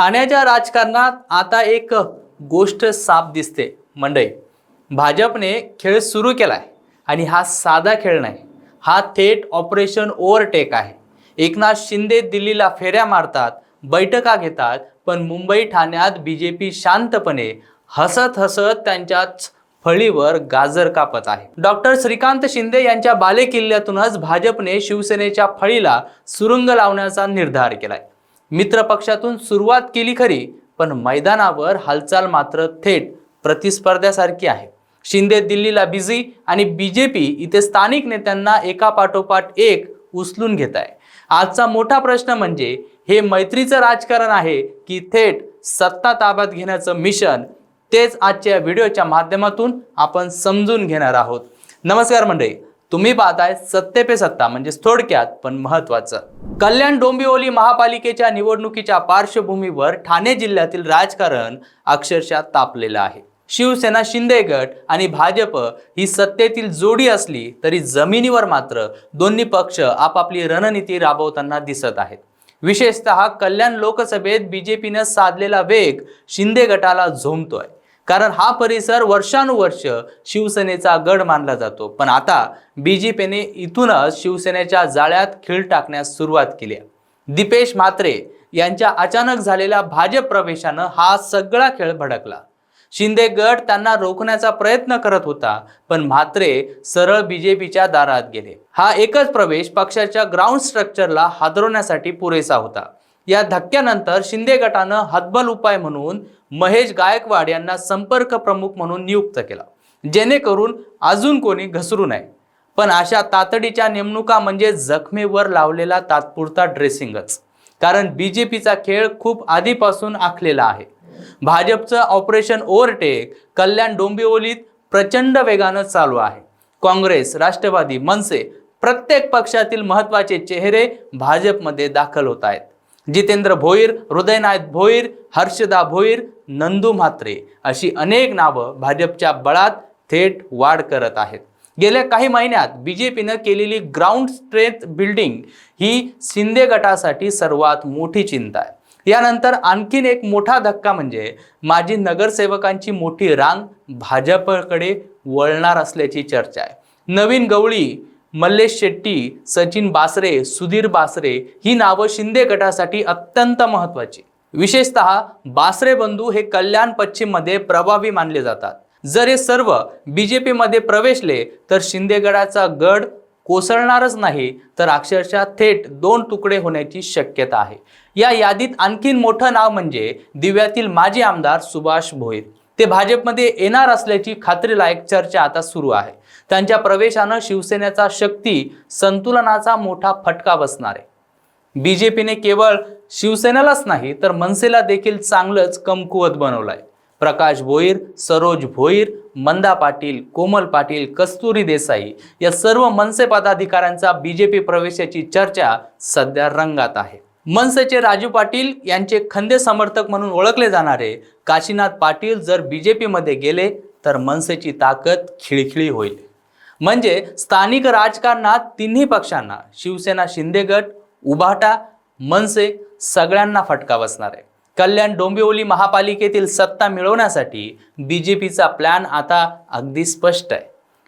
ठाण्याच्या राजकारणात आता एक गोष्ट साफ दिसते. मंडई भाजपने खेळ सुरू केलाय आणि हा साधा खेळ नाही. हा थेट ऑपरेशन ओव्हरटेक आहे. एकनाथ शिंदे दिल्लीला फेऱ्या मारतात बैठका घेतात पण मुंबई ठाण्यात बी जे पी शांतपणे हसत हसत त्यांच्याच फळीवर गाजर कापत आहे. डॉक्टर श्रीकांत शिंदे यांच्या बालेकिल्ल्यातूनच भाजपने शिवसेनेच्या फळीला सुरुंग लावण्याचा निर्धार केलाय. मित्र पक्षातून सुरुवात केली खरी पण मैदानावर हालचाल मात्र थेट प्रतिस्पर्ध्यासारखी आहे. शिंदे दिल्लीला बिझी आणि बीजेपी इथे स्थानिक नेत्यांना एका पाठोपाठ एक उचलून घेत आहे. आजचा मोठा प्रश्न म्हणजे हे मैत्रीचं राजकारण आहे की थेट सत्ता ताब्यात घेण्याचं मिशन तेच आजच्या व्हिडिओच्या माध्यमातून आपण समजून घेणार आहोत. नमस्कार मंडळी. तुम्ही पाहताय सत्ते पे सत्ता म्हणजे थोडक्यात पण महत्वाचं कल्याण डोंबिवली महापालिकेच्या निवडणुकीच्या पार्श्वभूमीवर ठाणे जिल्ह्यातील राजकारण अक्षरशः तापलेलं आहे. शिवसेना शिंदे गट आणि भाजप ही सत्तेतील जोडी असली तरी जमिनीवर मात्र दोन्ही पक्ष आपापली रणनीती राबवताना दिसत आहेत. विशेषतः कल्याण लोकसभेत बीजेपीनं साधलेला वेग शिंदे गटाला झोंबतोय. कारण हा परिसर वर्षानुवर्ष शिवसेनेचा गड मानला जातो. पण आता बीजेपीने इथूनच शिवसेनेच्या जाळ्यात खीळ टाकण्यास सुरुवात केली दिपेश म्हात्रे यांच्या अचानक झालेल्या भाजप प्रवेशानं हा सगळा खेळ भडकला. शिंदे गट त्यांना रोखण्याचा प्रयत्न करत होता पण म्हात्रे सरळ बीजेपीच्या दारात गेले. हा एकच प्रवेश पक्षाच्या ग्राउंड स्ट्रक्चरला हादरवण्यासाठी पुरेसा होता. या धक्क्यानंतर शिंदे गटानं हतबल उपाय म्हणून महेश गायकवाड यांना संपर्क प्रमुख म्हणून नियुक्त केला. जेणेकरून अजून कोणी घसरू नये. पण अशा तातडीच्या नेमणुका म्हणजे जखमेवर लावलेला तात्पुरता ड्रेसिंगच. कारण बीजेपीचा खेळ खूप आधीपासून आखलेला आहे. भाजपचं ऑपरेशन ओव्हरटेक कल्याण डोंबिवलीत प्रचंड वेगानं चालू आहे. काँग्रेस राष्ट्रवादी मनसे प्रत्येक पक्षातील महत्त्वाचे चेहरे भाजपमध्ये दाखल होत आहेत. जितेंद्र भोईर हृदयनाथ भोईर हर्षदा भोईर नंदू म्हात्रे अशी अनेक नावं भाजपच्या बळात थेट वाढ करत आहेत. गेल्या काही महिन्यात बी जेपीनं केलेली ग्राउंड स्ट्रेंथ बिल्डिंग ही शिंदे गटासाठी सर्वात मोठी चिंता आहे. यानंतर आणखीन एक मोठा धक्का म्हणजे माजी नगरसेवकांची मोठी रांग भाजपकडे वळणार असल्याची चर्चा आहे. नवीन गवळी मल्लेश शेट्टी सचिन बासरे सुधीर बासरे ही नावं शिंदे गटासाठी अत्यंत महत्वाची विशेषतः बासरे बंधू हे कल्याण पश्चिममध्ये प्रभावी मानले जातात. जर हे सर्व बीजेपी मध्ये प्रवेशले तर शिंदेगडाचा गड कोसळणारच नाही तर अक्षरशः थेट दोन तुकडे होण्याची शक्यता आहे. या यादीत आणखीन मोठं नाव म्हणजे दिव्यातील माजी आमदार सुभाष भोईर. ते भाजपमध्ये येणार असल्याची खात्रीलायक चर्चा आता सुरू आहे. त्यांच्या प्रवेशानं शिवसेनेचा शक्ती संतुलनाचा मोठा फटका बसणार आहे. बीजेपीने केवळ शिवसेनेलाच नाही तर मनसेला देखील चांगलंच कमकुवत बनवलंय. प्रकाश भोईर सरोज भोईर मंदा पाटील कोमल पाटील कस्तुरी देसाई या सर्व मनसे पदाधिकाऱ्यांचा बीजेपी प्रवेशाची चर्चा सध्या रंगात आहे. मनसेचे राजू पाटील यांचे खंदे समर्थक म्हणून ओळखले जाणारे काशीनाथ पाटील जर बीजेपीमध्ये गेले तर मनसेची ताकद खिळखिळी होईल. म्हणजे स्थानिक राजकारणात तिन्ही पक्षांना शिवसेना शिंदे गट उभाटा मनसे सगळ्यांना फटका बसणार आहे. कल्याण डोंबिवली महापालिकेतील सत्ता मिळवण्यासाठी बीजेपीचा प्लॅन आता अगदी स्पष्ट आहे.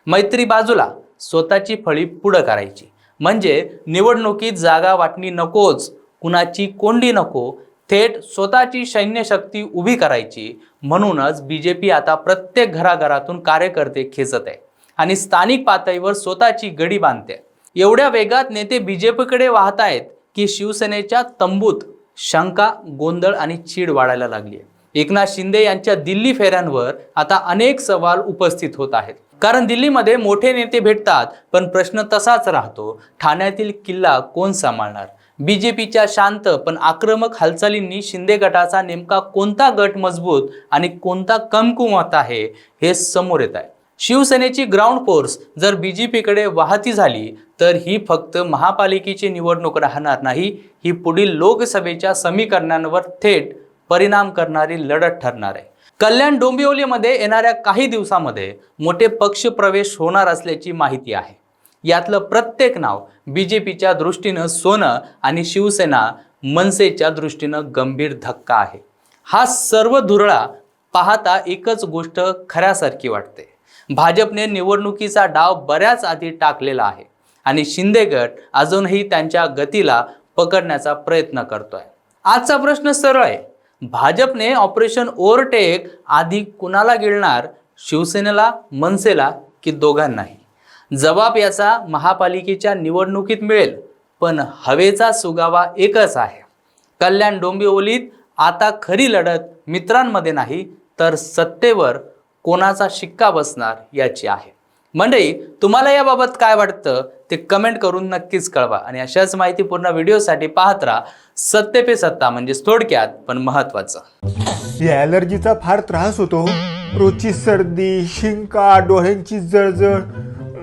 मैत्री बाजूला स्वतःची फळी पुढं करायची. म्हणजे निवडणुकीत जागा वाटणी नकोच कुणाची कोंडी नको थेट स्वतःची सैन्य शक्ती उभी करायची. म्हणूनच बीजेपी आता प्रत्येक घराघरातून कार्यकर्ते खेचत आहे आणि स्थानिक पातळीवर स्वतःची गडी बांधते. एवढ्या वेगात नेते बीजेपीकडे वाहत आहेत की शिवसेनेच्या तंबूत शंका गोंधळ आणि चीड वाढायला लागली आहे. एकनाथ शिंदे यांच्या दिल्ली फेऱ्यांवर आता अनेक सवाल उपस्थित होत आहेत. कारण दिल्लीमध्ये मोठे नेते भेटतात पण प्रश्न तसाच राहतो. ठाण्यातील किल्ला कोण सांभाळणार? बी जे पीच्या शांत पण आक्रमक हालचालींनी शिंदे गटाचा नेमका कोणता गट मजबूत आणि कोणता कमकुवत आहे हे समोर येत आहे. शिवसेनेची ग्राउंड फोर्स जर बी जे पीकडे वाहती झाली तर ही फक्त महापालिकेची निवडणूक राहणार नाही ही पुढील लोकसभेच्या समीकरणांवर थेट परिणाम करणारी लढत ठरणार आहे. कल्याण डोंबिवलीमध्ये येणाऱ्या काही दिवसामध्ये मोठे पक्ष प्रवेश होणार असल्याची माहिती आहे. यातलं प्रत्येक नाव बीजेपीच्या दृष्टीनं सोनं आणि शिवसेना मनसेच्या दृष्टीनं गंभीर धक्का आहे. हा सर्व धुरळा पाहता एकच गोष्ट खऱ्यासारखी वाटते. भाजपने निवडणुकीचा डाव बऱ्याच आधी टाकलेला आहे आणि शिंदे गट अजूनही त्यांच्या गतीला पकडण्याचा प्रयत्न करतोय. आजचा प्रश्न सरळ आहे. भाजपने ऑपरेशन ओव्हरटेक आधी कुणाला गिळणार? शिवसेनेला मनसेला की दोघांनाही? जबाब याचा महापालिकेच्या निवडणुकीत मिळेल पण हवेचा सुगावा एकच आहे. कल्याण डोंबिवलीत आता खरी लढत मित्रांमध्ये नाही तर सत्तेवर कोणाचा शिक्का बसणार याची आहे. मंडळी तुम्हाला याबाबत काय वाटतं ते कमेंट करून नक्कीच कळवा आणि अशाच माहितीपूर्ण व्हिडिओसाठी पाहत राहा सत्ते पे सत्ता म्हणजेच थोडक्यात पण महत्वाचं या ॲलर्जीचा फार त्रास होतो हो. रोजची सर्दी शिंका डोळ्यांची जळजळ